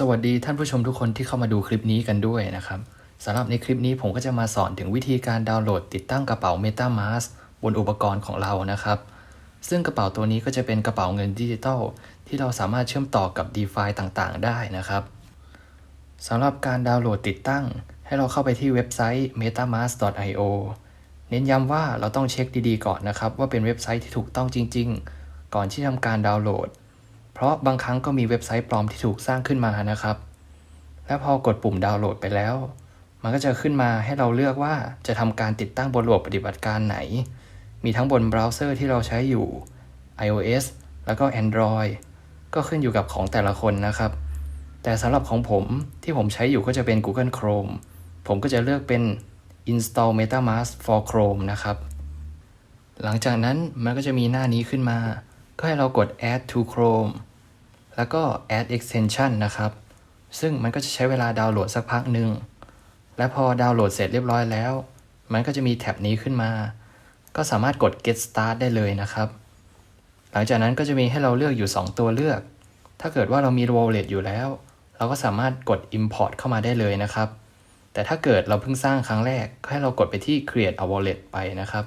สวัสดีท่านผู้ชมทุกคนที่เข้ามาดูคลิปนี้กันด้วยนะครับสำหรับในคลิปนี้ผมก็จะมาสอนถึงวิธีการดาวน์โหลดติดตั้งกระเป๋า MetaMask บนอุปกรณ์ของเรานะครับ ซึ่งกระเป๋าตัวนี้ก็จะเป็นกระเป๋าเงินดิจิตอลที่เราสามารถเชื่อมต่อกับ DeFi ต่างๆ ได้นะครับสำหรับการดาวน์โหลดติดตั้ง ให้เราเข้าไปที่เว็บไซต์ metamask.io เน้นย้ำว่าเราต้องเช็คดีๆก่อนนะครับว่าเป็นเว็บไซต์ที่ถูกต้องจริง ๆ ก่อนที่ทำการดาวน์โหลด เพราะบางครั้งก็มีเว็บไซต์ปลอมที่ถูกสร้างขึ้นมานะครับ และพอกดปุ่มดาวน์โหลดไปแล้ว มันก็จะขึ้นมาให้เราเลือกว่าจะทำการติดตั้งบนระบบปฏิบัติการไหน มีทั้งบนเบราว์เซอร์ที่เราใช้อยู่ iOS แล้วก็ Android ก็ขึ้นอยู่กับของแต่ละคนนะครับ แต่สำหรับของผมที่ผมใช้อยู่ก็จะเป็น Google Chrome ผมก็จะเลือกเป็น install MetaMask for Chrome นะครับ หลังจากนั้นมันก็จะมีหน้านี้ขึ้นมา ก็ให้เรากด add to Chrome แล้วก็ add extension นะครับ ซึ่งมันก็จะใช้เวลาดาวน์โหลดสักพักหนึ่ง และพอดาวน์โหลดเสร็จเรียบร้อยแล้ว มันก็จะมีแท็บนี้ขึ้นมา ก็สามารถกด get start ได้เลยนะครับ หลังจากนั้นก็จะมีให้เราเลือกอยู่ 2 ตัวเลือก ถ้าเกิดว่าเรามี wallet อยู่แล้ว เราก็สามารถกด import เข้ามาได้เลยนะครับ แต่ถ้าเกิดเราเพิ่งสร้างครั้งแรก ก็ให้เรากดไปที่ create a wallet ไปนะครับ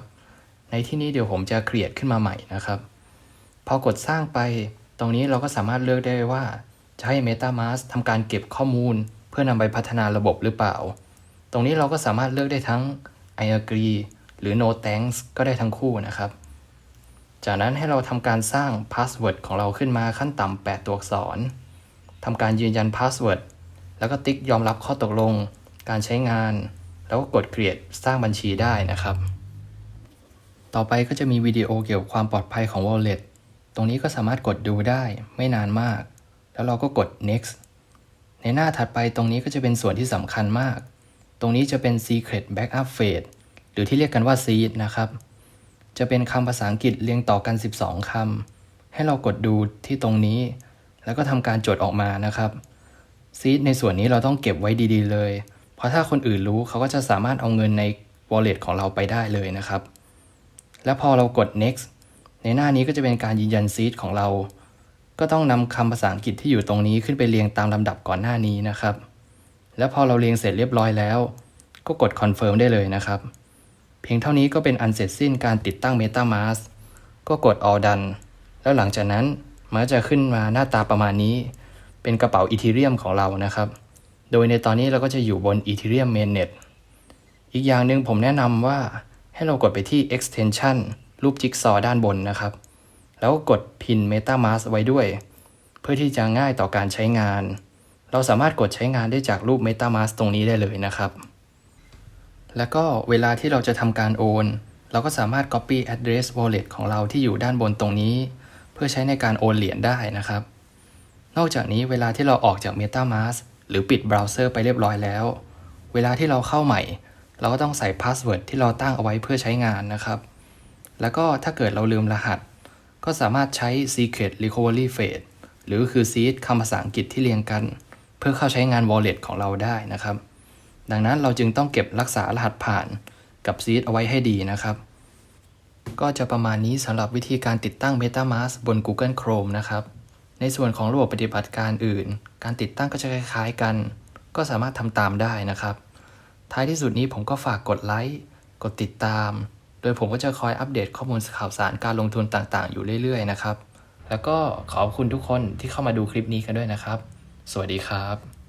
ในที่นี้เดี๋ยวผมจะ create ขึ้นมาใหม่นะครับ พอกดสร้างไป ตรงนี้เราก็สามารถเลือกได้ว่าจะให้ MetaMask ทำการเก็บข้อมูล เพื่อนำไปพัฒนาระบบหรือเปล่า ตรงนี้เราก็สามารถเลือกได้ทั้ง I agree หรือ no thanks ก็ได้ทั้งคู่นะครับ จากนั้นให้เราทำการสร้าง password ของเราขึ้นมาขั้นต่ำ 8 ตัวอักษรทำการยืนยัน password แล้วก็ติ๊กยอมรับข้อตกลง การใช้งาน แล้วก็กด create สร้างบัญชีได้นะครับ ต่อไปก็จะมีวิดีโอเกี่ยวกับความปลอดภัยของ wallet รงนี้ก็สามารถกดดูได้ไม่นานมาก แล้วเราก็กด next ในหน้าถัดไปตรงนี้ก็จะเป็นส่วนที่สำคัญมาก ตรงนี้จะเป็น secret backup phase หรือที่เรียกกันว่า seed นะครับ จะเป็นคำภาษาอังกฤษเรียงต่อกัน 12 คำ ให้เรากดดูที่ตรงนี้ แล้วก็ทำการจดออกมานะครับซีดในส่วนนี้เราต้องเก็บไว้ดีๆ เลย เพราะถ้าคนอื่นรู้เขาก็จะสามารถเอาเงินใน wallet ของเราไปได้เลยนะครับ แล้วพอเรากด next ในหน้านี้ก็จะเป็นการยืนยันซีดของเรา ก็ต้องนำคำภาษาอังกฤษที่อยู่ตรงนี้ขึ้นไปเรียงตามลำดับก่อนหน้านี้นะครับ แล้วพอเราเรียงเสร็จเรียบร้อยแล้ว ก็กด confirm ได้เลยนะครับ เพียงเท่านี้ก็เป็นอันเสร็จสิ้นการติดตั้ง MetaMask ก็กด all done แล้วหลังจากนั้นมันก็จะขึ้นมาหน้าตาประมาณนี้ เป็นกระเป๋า Ethereum ของเรานะครับ โดยในตอนนี้เราก็จะอยู่บน Ethereum Mainnet อีกอย่างหนึ่งผมแนะนำว่าให้เรากดไปที่ extension รูปจิ๊กซอว์ด้านบนนะครับ แล้วกดพิน MetaMask ไว้ด้วย เพื่อที่จะง่ายต่อการใช้งาน เราสามารถกดใช้งานได้จากรูป MetaMask ตรงนี้ได้เลยนะครับ แล้วก็เวลาที่เราจะทำการโอน เราก็สามารถ copy address wallet ของเราที่อยู่ด้านบนตรงนี้ เพื่อใช้ในการโอนเหรียญได้นะครับ นอกจากนี้เวลาที่เราออกจาก MetaMask หรือปิดเบราว์เซอร์ไปเรียบร้อยแล้ว เวลาที่เราเข้าใหม่ เราก็ต้องใส่พาสเวิร์ดที่เราตั้งเอาไว้เพื่อใช้งานนะครับ แล้วก็ถ้าเกิดเราลืมรหัส ก็สามารถใช้ Secret Recovery Phrase หรือคือ seed คำภาษาอังกฤษที่เรียงกัน เพื่อเข้าใช้งาน wallet ของเราได้นะครับ ดังนั้นเราจึงต้องเก็บรักษารหัสผ่านกับ seed เอาไว้ให้ดีนะครับ ก็จะประมาณนี้สำหรับวิธีการติดตั้ง MetaMask บน Google Chrome นะครับ ในส่วนของระบบปฏิบัติการอื่น การติดตั้งก็จะคล้ายๆกัน ก็สามารถทำตามได้นะครับ ท้ายที่สุดนี้ผมก็ฝากกดไลค์ กดติดตาม โดยผมก็จะคอยอัปเดตข้อมูลข่าวสารการลงทุนต่างๆ อยู่เรื่อยๆนะครับ แล้วก็ขอบคุณทุกคนที่เข้ามาดูคลิปนี้กันด้วยนะครับ สวัสดีครับ